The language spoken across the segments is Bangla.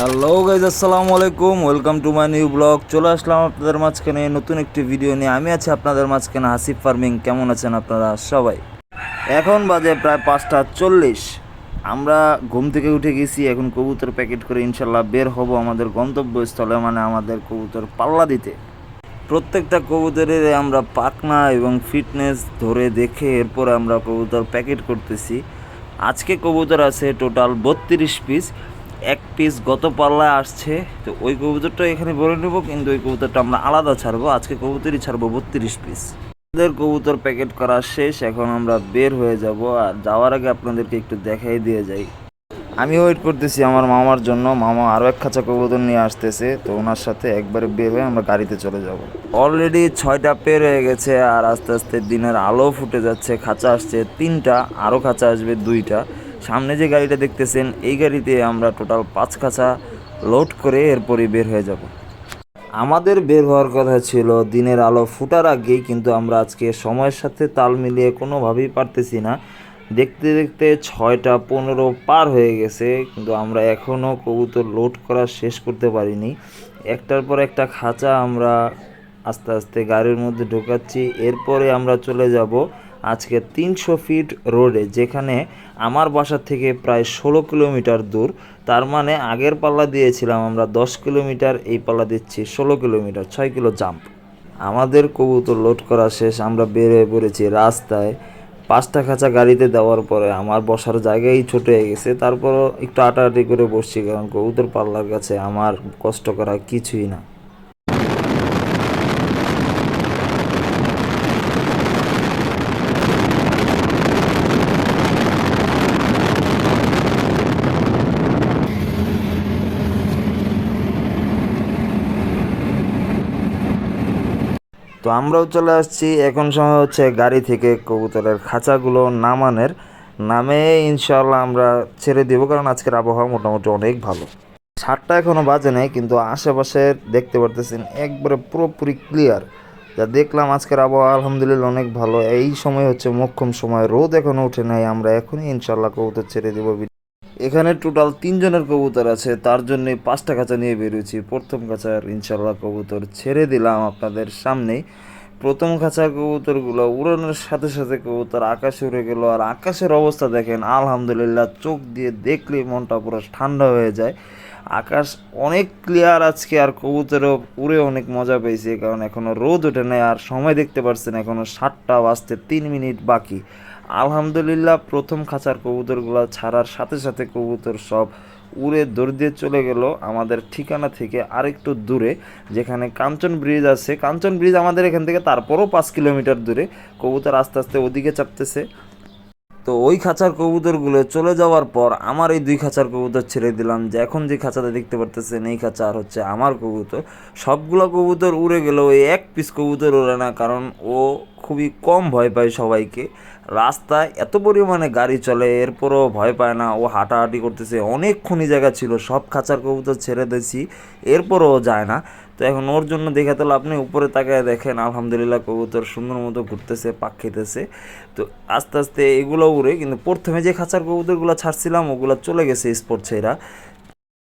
হ্যালো গাইজ আসসালামু আলাইকুম welcome to my new blog চলে আসলাম আপনাদের মাঝখানে নতুন একটি ভিডিও নিয়ে। আমি আছি আপনাদের মাঝখানে হাসিফ ফার্মিং কেমন আছেন আপনারা? সবাই। এখন বাজে প্রায় পাঁচটা চল্লিশ। আমরা ঘুম থেকে উঠে গেছি। এখন কবুতর প্যাকেট করে ইনশাল্লাহ বের হব আমাদের গন্তব্যস্থলে মানে আমাদের কবুতর পাল্লা দিতে। প্রত্যেকটা কবুতরের আমরা পাকনা এবং ফিটনেস ধরে দেখে এরপরে আমরা কবুতর প্যাকেট করতেছি। আজকে কবুতর আছে টোটাল বত্রিশ পিস এক পিস গত পাল্লায় আসছে। তো ওই কবুতরটা এখানে ভরে নেব, কিন্তু ওই কবুতরটা আমরা আলাদা ছাড়বো। আজকে কবুতরই ছাড়বো বত্রিশ পিস আমাদের কবুতর প্যাকেট করা শেষ, এখন আমরা বের হয়ে যাব। আর যাওয়ার আগে আপনাদেরকে একটু দেখাই দিয়ে যাই। আমি ওয়েট করতেছি আমার মামার জন্য। মামা আরও এক খাঁচা কবুতর নিয়ে আসতেছে, তো ওনার সাথে একবারে বের হয়ে আমরা গাড়িতে চলে যাব। অলরেডি ছয়টা পের হয়ে গেছে, আর আস্তে আস্তে দিনের আলো ফুটে যাচ্ছে। খাঁচা আসছে তিনটা, আরও খাঁচা আসবে দুইটা। সামনে যে গাড়িটা দেখতেছেন, এই গাড়িতে আমরা টোটাল পাঁচ খাঁচা লোড করে এরপরই বের হয়ে যাব। আমাদের বের হওয়ার কথা ছিল, দিনের আলো ফুটার আগেই, কিন্তু আমরা আজকে সময়ের সাথে তাল মিলিয়ে কোনোভাবেই পারতেছি না। দেখতে দেখতে ছয়টা পনেরো পার হয়ে গেছে, কিন্তু আমরা এখনও কবুতর লোড করা শেষ করতে পারিনি। একটার পর একটা খাঁচা আমরা আস্তে আস্তে গাড়ির মধ্যে ঢোকাচ্ছি, এরপরে আমরা চলে যাব আজকে তিনশো ফিট রোডে, যেখানে আমার বাসা থেকে প্রায় ষোলো কিলোমিটার দূর, তার মানে আগের পাল্লা দিয়েছিলাম আমরা দশ কিলোমিটার, এই পাল্লা দিচ্ছি ষোলো কিলোমিটার, ছয় কিলো জাম্প। আমাদের কবুতর লোড করা শেষ, আমরা বের হয়ে পড়েছি রাস্তায়। পাঁচটা খাঁচা গাড়িতে দেওয়ার পরে আমার বসার জায়গায় ছোট হয়ে গেছে, তারপরও একটু আটাআটি করে বসছি, কারণ কবুতর পাল্লার কাছে আমার কষ্ট করা কিছুই না। তো আমরাও চলে আসছি। এখন সময় হচ্ছে গাড়ি থেকে কবুতরের খাঁচাগুলো নামানের। নামে ইনশাল্লাহ আমরা ছেড়ে দেবো, কারণ আজকের আবহাওয়া মোটামুটি অনেক ভালো। সাতটা এখনও বাজে নেই, কিন্তু আশেপাশে দেখতে পারতেছেন, একবারে পুরোপুরি ক্লিয়ার যা দেখলাম আজকের আবহাওয়া আলহামদুলিল্লাহ অনেক ভালো। এই সময় হচ্ছে মোক্ষম সময়, রোদ এখনও উঠে নাই। আমরা এখনই ইনশাল্লাহ কবুতর ছেড়ে দেবো। এখানে টোটাল তিনজনের কবুতর আছে, তার জন্য পাঁচটা খাঁচা নিয়ে বেরিয়েছি। প্রথম খাঁচার ইনশাল্লাহ কবুতর ছেড়ে দিলাম আপনাদের সামনেই। প্রথম খাঁচার কবুতরগুলো উড়ানোর সাথে সাথে কবুতর আকাশে উড়ে গেল, আর আকাশের অবস্থা দেখেন, আলহামদুলিল্লাহ চোখ দিয়ে দেখলে মনটা পুরো ঠান্ডা হয়ে যায়। আকাশ অনেক ক্লিয়ার আজকে, আর কবুতরও উড়ে অনেক মজা পেয়েছে, কারণ এখনও রোদ ওঠে নাই, আর সময় দেখতে পাচ্ছেন এখনও সাতটা বাজতে তিন মিনিট বাকি। আলহামদুলিল্লাহ, প্রথম খাঁচার কবুতরগুলো ছাড়ার সাথে সাথে কবুতর সব উড়ে দৌড় দিয়ে চলে গেল আমাদের ঠিকানা থেকে আরেকটু দূরে, যেখানে কাঞ্চন ব্রিজ আছে। কাঞ্চন ব্রিজ আমাদের এখান থেকে তারপরও পাঁচ কিলোমিটার দূরে। কবুতর আস্তে আস্তে ওদিকে চাপতেছে। তো ওই খাঁচার কবুতরগুলো চলে যাওয়ার পর আমার এই দুই খাঁচার কবুতর ছেড়ে দিলাম যে এখন যে খাঁচাটা দেখতে পারতেছেন, এই খাঁচা আর হচ্ছে আমার কবুতর। সবগুলো কবুতর উড়ে গেল, ওই এক পিস কবুতর ওড়ে না, কারণ ও খুবই কম ভয় পায় সবাইকে। রাস্তায় এত পরিমাণে গাড়ি চলে, এরপরও ভয় পায় না। ও হাঁটাহাঁটি করতেছে, অনেকক্ষণই জায়গা ছিল, সব খাঁচার কবুতর ছেড়ে দিয়েছি, এরপরও যায় না। তো এখন ওর জন্য দেখে তাহলে আপনি উপরে তাকায় দেখেন, আলহামদুলিল্লাহ কবুতর সুন্দর মতো ঘুরতেছে, পাক খেতেছে। তো আস্তে আস্তে এগুলো উড়ে, কিন্তু প্রথমে যে খাঁচার কবুতরগুলো ছাড়ছিলাম, ওগুলো চলে গেছে স্পোর্ট ছেড়া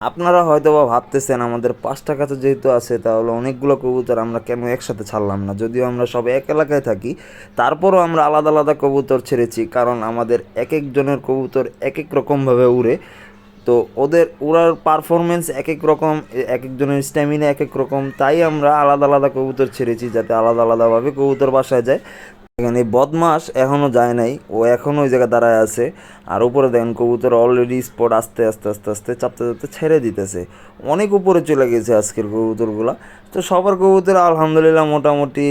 আপনারা হয়তো বা ভাবতেছেন, আমাদের পাঁচটা কাছে যেহেতু আছে, তাহলে অনেকগুলো কবুতর আমরা কেন একসাথে ছাড়লাম না? যদিও আমরা সব এক এলাকায় থাকি, তারপরও আমরা আলাদা আলাদা কবুতর ছেড়েছি, কারণ আমাদের এক একজনের কবুতর এক এক রকমভাবে উড়ে। তো ওদের উড়ার পারফরমেন্স এক এক রকম এক একজনের স্ট্যামিনা এক এক রকম, তাই আমরা আলাদা আলাদা কবুতর ছেড়েছি যাতে আলাদা আলাদাভাবে কবুতর বাসায় যায়। এখানে বদমাস এখনও যায় নাই। ও এখনও ওই জায়গায় দাঁড়ায় আছে। আর উপরে দেখেন, কবুতর অলরেডি স্পট আস্তে আস্তে আস্তে আস্তে, চাপতে চাপতে ছেড়ে দিতেছে। অনেক উপরে চলে গেছে আজকের কবুতরগুলো। তো সবার কবুতর আলহামদুলিল্লাহ মোটামুটি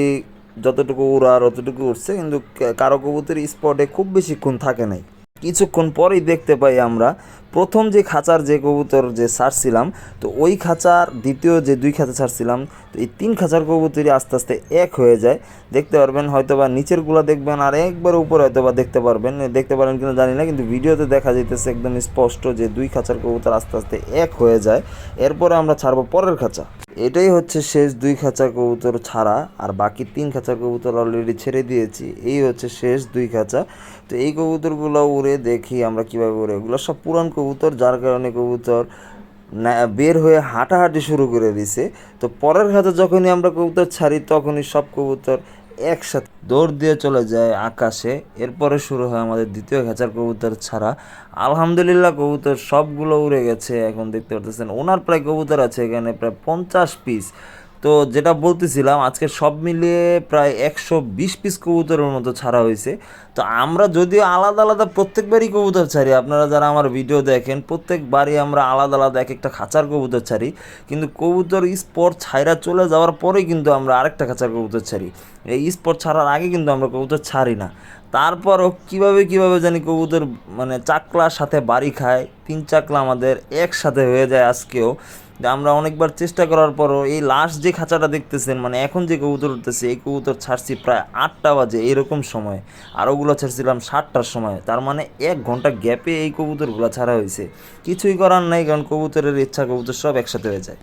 যতটুকু উড়ার অতটুকু উঠছে কিন্তু কারও কবুতর স্পটে খুব বেশিক্ষণ থাকে নাই। কিছুক্ষণ পরেই দেখতে পাই আমরা প্রথম যে খাঁচার যে কবুতর যে ছাড়ছিলাম, তো ওই খাঁচার দ্বিতীয় যে দুই খাঁচা ছাড়ছিলাম, তো এই তিন খাঁচার কবুতরই আস্তে আস্তে এক হয়ে যায়। দেখতে পারবেন হয়তো বা নিচেরগুলো দেখবেন, আর একবার উপরে হয়তো বা দেখতে পারবেন। দেখতে পারেন কিনা জানি না, কিন্তু ভিডিওতে দেখা যাইতেছে একদম স্পষ্ট যে দুই খাঁচার কবুতর আস্তে আস্তে এক হয়ে যায়। এরপরে আমরা ছাড়বো পরের খাঁচা। এটাই হচ্ছে শেষ দুই খাঁচা কবুতর ছাড়া, আর বাকি তিন খাঁচা কবুতর অলরেডি ছেড়ে দিয়েছি। এই হচ্ছে শেষ দুই খাঁচা। তো এই কবুতরগুলো উড়ে দেখি আমরা কীভাবে উড়ে, এগুলো সব পুরান কবুতর যার কারণে কবুতর বের হয়ে হাঁটাহাঁটি শুরু করে দিছে। তো পরের হাতে যখনই আমরা কবুতর ছাড়ি, তখনই সব কবুতর একসাথে দৌড় দিয়ে চলে যায় আকাশে। এরপরে শুরু হয় আমাদের দ্বিতীয় ঘেঁচার কবুতর ছাড়া। আলহামদুলিল্লাহ, কবুতর সবগুলো উড়ে গেছে। এখন দেখতে পারতেছেন, ওনার প্রায় কবুতর আছে এখানে প্রায় পঞ্চাশ পিস তো যেটা বলতেছিলাম, আজকে সব মিলিয়ে প্রায় একশো বিশ পিস কবুতরের মতো ছাড়া হয়েছে। তো আমরা যদিও আলাদা আলাদা প্রত্যেকবারই কবুতর ছাড়ি, আপনারা যারা আমার ভিডিও দেখেন, প্রত্যেকবারই আমরা আলাদা আলাদা এক একটা খাঁচার কবুতর ছাড়ি। কিন্তু কবুতর স্পট ছাইরা চলে যাওয়ার পরেই কিন্তু আমরা আরেকটা খাঁচার কবুতর ছাড়ি। এই স্পট ছাড়ার আগে কিন্তু আমরা কবুতর ছাড়ি না। তারপরও কীভাবে কীভাবে জানি কবুতর মানে চাকলার সাথে বাড়ি খায়, তিন চাকলা আমাদের একসাথে হয়ে যায় আজকেও। আমরা অনেকবার চেষ্টা করার পরও এই লাস্ট যে খাঁচাটা দেখতেছেন মানে এখন যে কবুতর উঠতেছে, এই কবুতর ছাড়ছি প্রায় আটটা বাজে এরকম সময়। আর ওগুলো ছাড়ছিলাম সাতটার সময়। তার মানে এক ঘণ্টা গ্যাপে এই কবুতরগুলো ছাড়া হয়েছে। কিছুই করার নাই, কারণ কবুতরের ইচ্ছা, কবুতর সব একসাথে হয়ে যায়।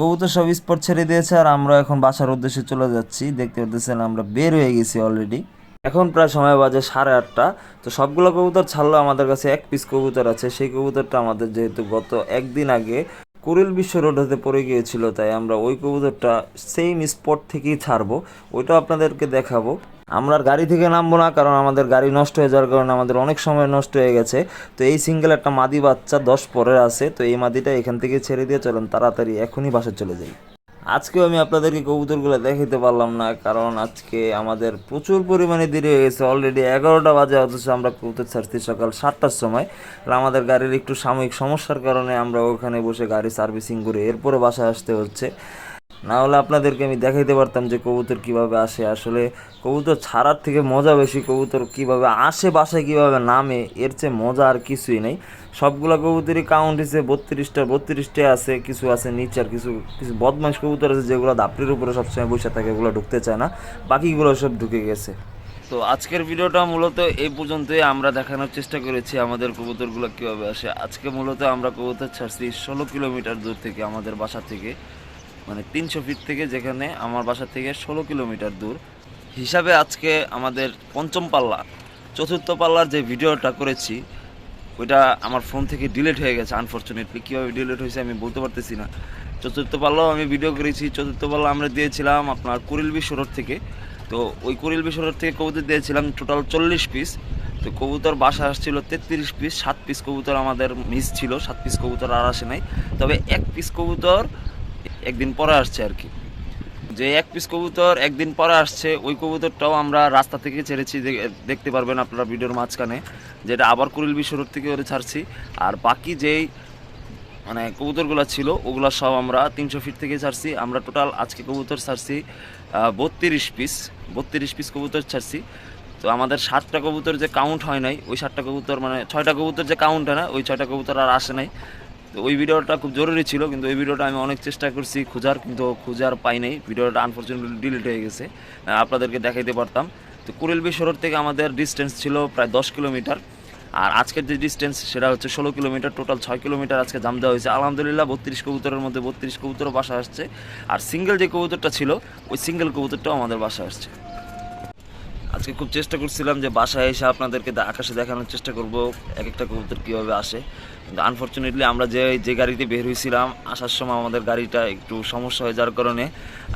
কবুতর সব স্পট ছেড়ে দিয়েছে, আর আমরা এখন বাসার উদ্দেশ্যে চলে যাচ্ছি। দেখতে পাচ্ছেন আমরা বের হয়ে গেছি অলরেডি এখন প্রায় সময় বাজে সাড়ে আটটা। তো সবগুলো কবুতর ছাড়লেও আমাদের কাছে এক পিস কবুতর আছে। সেই কবুতরটা আমাদের যেহেতু গত একদিন আগে কুরিল বিশ্ব রোড হতে পড়ে গিয়েছিল, তাই আমরা ওই কবুতরটা সেম স্পট থেকেই ছাড়বো। ওইটা আপনাদেরকে দেখাবো। আমরা গাড়ি থেকে নামবো না, কারণ আমাদের গাড়ি নষ্ট হয়ে যাওয়ার কারণে আমাদের অনেক সময় নষ্ট হয়ে গেছে। তো এই সিঙ্গেল একটা মাদি বাচ্চা দশ পরের আছে, তো এই মাদিটা এখান থেকে ছেড়ে দিয়ে চলেন, তাড়াতাড়ি এখনই বাসে চলে যাই। আজকেও আমি আপনাদেরকে কবুতরগুলো দেখাতে পারলাম না, কারণ আজকে আমাদের প্রচুর পরিমাণে দেরি হয়ে গেছে। অলরেডি এগারোটা বাজে, অথচ আমরা কবুতর ছাড়ছি সকাল সাতটার সময়। আমাদের গাড়ির একটু সাময়িক সমস্যার কারণে আমরা ওখানে বসে গাড়ি সার্ভিসিং করে এরপরে বাসায় আসতে হচ্ছে। না হলে আপনাদেরকে আমি দেখাইতে পারতাম যে কবুতর কীভাবে আসে। আসলে কবুতর ছাড়ার থেকে মজা বেশি, কবুতর কীভাবে আসে বাসায় কীভাবে নামে, এর চেয়ে মজা আর কিছুই নেই। সবগুলা কবুতরই কাউন্ট হিসেবে বত্রিশটা বত্রিশটা আছে, কিছু আছে নিচে আর কিছু কিছু বদমাইশ কবুতর আছে যেগুলো দাপড়ির উপরে সবসময় বসে থাকে ওগুলো ঢুকতে চায় না। বাকিগুলো সব ঢুকে গেছে। তো আজকের ভিডিওটা মূলত এই পর্যন্তই। আমরা দেখানোর চেষ্টা করেছি আমাদের কবুতরগুলো কীভাবে আসে। আজকে মূলত আমরা কবুতর ছাড়ছি ষোলো কিলোমিটার দূর থেকে আমাদের বাসা থেকে। মানে তিনশো ফিট থেকে যেখানে আমার বাসা থেকে ষোলো কিলোমিটার দূর। হিসাবে আজকে আমাদের পঞ্চম পাল্লা, চতুর্থ পাল্লার যে ভিডিওটা করেছি, ওইটা আমার ফোন থেকে ডিলিট হয়ে গেছে আনফর্চুনেটলি কীভাবে ডিলিট হয়েছে আমি বলতে পারতেছি না। চতুর্থ পাল্লাও আমি ভিডিও করেছি, চতুর্থ পাল্লা আমরা দিয়েছিলাম আপনার কুড়িল বিশ্ব থেকে। তো ওই কুড়িল বিশ্ব থেকে কবুতর দিয়েছিলাম টোটাল চল্লিশ পিস তো কবুতর বাসা আসছিল তেত্রিশ পিস সাত পিস কবুতর আমাদের মিস ছিল, সাত পিস কবুতর আর আসে নাই। তবে এক পিস কবুতর একদিন পরে আসছে আর কি। যে এক পিস কবুতর একদিন পরে আসছে, ওই কবুতরটাও আমরা রাস্তা থেকে ছেড়েছি দেখতে পারবেন আপনারা ভিডিওর মাঝখানে, যেটা আবার কুড়িল বিশ্ব রোড থেকে ওরে ছাড়ছি। আর বাকি যেই মানে কবুতরগুলো ছিল, ওগুলো সব আমরা তিনশো ফিট থেকে ছাড়ছি। আমরা টোটাল আজকে কবুতর ছাড়ছি বত্রিশ পিস বত্রিশ পিস কবুতর ছাড়ছি। তো আমাদের সাতটা কবুতর যে কাউন্ট হয় নাই, ওই সাতটা কবুতর মানে ছয়টা কবুতর যে কাউন্ট হয় না, ওই ছয়টা কবুতর আর আসে নাই। তো ওই ভিডিওটা খুব জরুরি ছিল, কিন্তু ওই ভিডিওটা আমি অনেক চেষ্টা করছি খোঁজার, কিন্তু খোঁজার পাই নাই। ভিডিওটা আনফর্চুনেটলি ডিলিট হয়ে গেছে। আপনাদেরকে দেখাইতে পারতাম। তো কুড়িল শহর থেকে আমাদের ডিস্টেন্স ছিল প্রায় দশ কিলোমিটার। আর আজকের যে ডিস্টেন্স সেটা হচ্ছে ষোলো কিলোমিটার টোটাল ছয় কিলোমিটার আজকে জাম দেওয়া হয়েছে। আলহামদুলিল্লাহ, বত্রিশ কবুতরের মধ্যে বত্রিশ কবুতরও বাসা আসছে। আর সিঙ্গেল যে কবুতরটা ছিল, ওই সিঙ্গেল কবুতরটাও আমাদের বাসা আসছে। আজকে খুব চেষ্টা করছিলাম যে বাসায় এসে আপনাদেরকে আকাশে দেখানোর চেষ্টা করব, এক একটা কবুতর কীভাবে আসে। কিন্তু আনফর্চুনেটলি আমরা যে যে গাড়িতে বের হয়েছিলাম আসার সময় আমাদের গাড়িটা একটু সমস্যা হয়ে যাওয়ার কারণে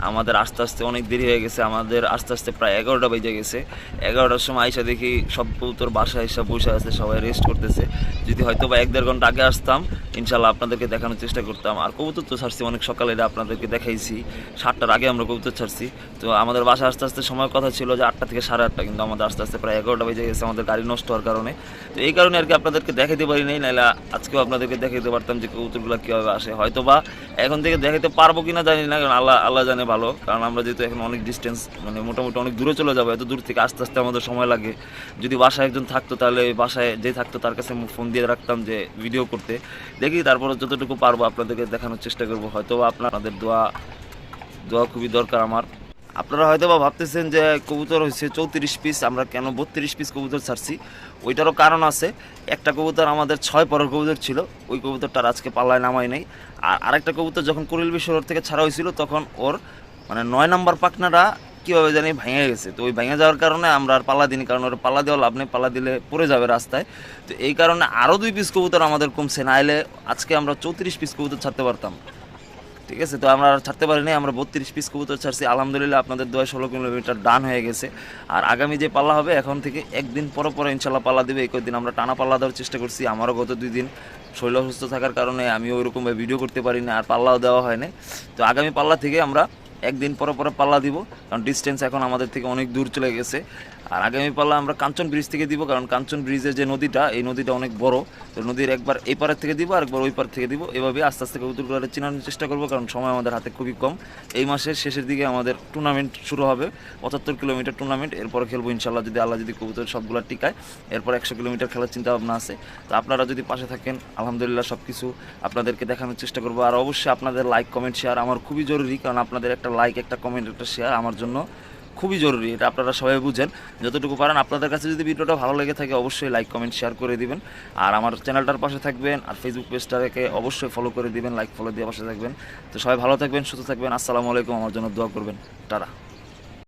আমাদের আস্তে আস্তে অনেক দেরি হয়ে গেছে। আমাদের আস্তে আস্তে প্রায় এগারোটা বেজে গেছে। এগারোটার সময় আইসা দেখি সব কবুতর বাসায় এসে বসে আছে, সবাই রেস্ট করতেছে। যদি হয়তো বা এক দেড় ঘণ্টা আগে আসতাম ইনশাল্লাহ আপনাদেরকে দেখানোর চেষ্টা করতাম। আর কবুতর তো ছাড়ছি, অনেক সকালে এটা আপনাদেরকে দেখাইছি। সাতটার আগে আমরা কবুতর ছাড়ছি। তো আমাদের বাসা আস্তে আস্তে সময় কথা ছিল যে আটটা থেকে সাড়ে আটটা কিন্তু আমাদের আস্তে আস্তে প্রায় এগারোটা বেজে গেছে, আমাদের গাড়ি নষ্ট হওয়ার কারণে। তো এই কারণে আর কি আপনাদেরকে দেখাতে পারি নাই নাহলে আজকেও আপনাদেরকে দেখাতে পারতাম যে কবুতরগুলো কীভাবে আসে। হয়তো বা এখন থেকে দেখাতে পারব কিনা জানি না, কারণ আল্লাহ আল্লাহ জানে ভালো, কারণ আমরা যেহেতু এখন অনেক ডিস্টেন্স মানে মোটামুটি অনেক দূরে চলে যাব, এত দূর থেকে আস্তে আস্তে আমাদের সময় লাগে। যদি বাসায় একজন থাকতো, তাহলে বাসায় যে থাকতো, তার কাছে ফোন দিয়ে রাখতাম যে ভিডিও করতে। দেখি তারপরে যতটুকু পারব আপনাদেরকে দেখানোর চেষ্টা করব। হয়তো আপনাদের দোয়া দোয়া খুবই দরকার আমার। আপনারা হয়তো বা ভাবতেছেন যে কবুতর হয়েছে চৌত্রিশ পিস আমরা কেন বত্রিশ পিস কবুতর ছাড়ছি? ওইটারও কারণ আছে। একটা কবুতর আমাদের ছয় পরের কবুতর ছিল, ওই কবুতরটার আজকে পাল্লায় নামাই নাই। আর আরেকটা কবুতর যখন কুড়িল বিশ্বর থেকে ছাড়া হয়েছিল, তখন ওর মানে নয় নাম্বার পাখনাটা কীভাবে জানি ভেঙে গেছে। তো ওই ভেঙে যাওয়ার কারণে আমরা আর পাল্লা দিইনি, কারণ ওর পাল্লা দেওয়া লাভ নেই, পাল্লা দিলে পড়ে যাবে রাস্তায়। তো এই কারণে আরও দুই পিস কবুতর আমাদের কমছে, নাইলে আজকে আমরা চৌত্রিশ পিস কবুতর ছাড়তে পারতাম। ঠিক আছে? তো আমরা ছাড়তে পারিনি, আমরা বত্রিশ পিস কবুতর ছাড়ছি। আলহামদুলিল্লাহ আপনাদের দোয়া ষোলো কিলোমিটার ডান হয়ে গেছে। আর আগামী যে পাল্লা হবে, এখন থেকে একদিন পর পর ইনশাল্লাহ পাল্লা দেবে। এই কয়েকদিন আমরা টানা পাল্লা দেওয়ার চেষ্টা করছি। আমারও গত দুই দিন শরীর অসুস্থ থাকার কারণে আমি ওইরকমভাবে ভিডিও করতে পারি না আর পাল্লাও দেওয়া হয় না তো আগামী পাল্লা থেকে আমরা একদিন পর পর পাল্লা দিব, কারণ ডিস্টেন্স এখন আমাদের থেকে অনেক দূর চলে গেছে। আর আগামী পাল্লা আমরা কাঞ্চন ব্রিজ থেকে দিব, কারণ কাঞ্চন ব্রিজের যে নদীটা, এই নদীটা অনেক বড়। তো নদীর একবার এই পারের থেকে দিব, আর একবার ওই পার থেকে দিব। এভাবে আস্তে আস্তে কবুতরগুলো চেনানোর চেষ্টা করব, কারণ সময় আমাদের হাতে খুবই কম। এই মাসের শেষের দিকে আমাদের টুর্নামেন্ট শুরু হবে। পঁচাত্তর কিলোমিটার টুর্নামেন্ট এরপর খেলব ইনশাল্লাহ যদি আল্লাহ যদি কবুতর সবগুলো টিকায়। এরপর একশো কিলোমিটার খেলার চিন্তা ভাবনা আছে। তো আপনারা যদি পাশে থাকেন, আলহামদুলিল্লাহ সব কিছু আপনাদেরকে দেখানোর চেষ্টা করব। আর অবশ্যই আপনাদের লাইক কমেন্ট শেয়ার আমার খুবই জরুরি, কারণ আপনাদের একটা লাইক একটা কমেন্ট একটা শেয়ার আমার জন্য। খুবই জরুরি, এটা আপনারা সবাই বুঝেন। যতটুকু পারেন আপনাদের কাছে যদি ভিডিওটা ভালো লেগে থাকে অবশ্যই লাইক কমেন্ট শেয়ার করে দিবেন। আর আমার চ্যানেলটার পাশে থাকবেন আর ফেসবুক পেজটাকে অবশ্যই ফলো করে দিবেন লাইক ফলো দিয়ে পাশে থাকবেন। তো সবাই ভালো থাকবেন, সুস্থ থাকবেন। আসসালামু আলাইকুম, আমার জন্য দোয়া করবেন। টাটা।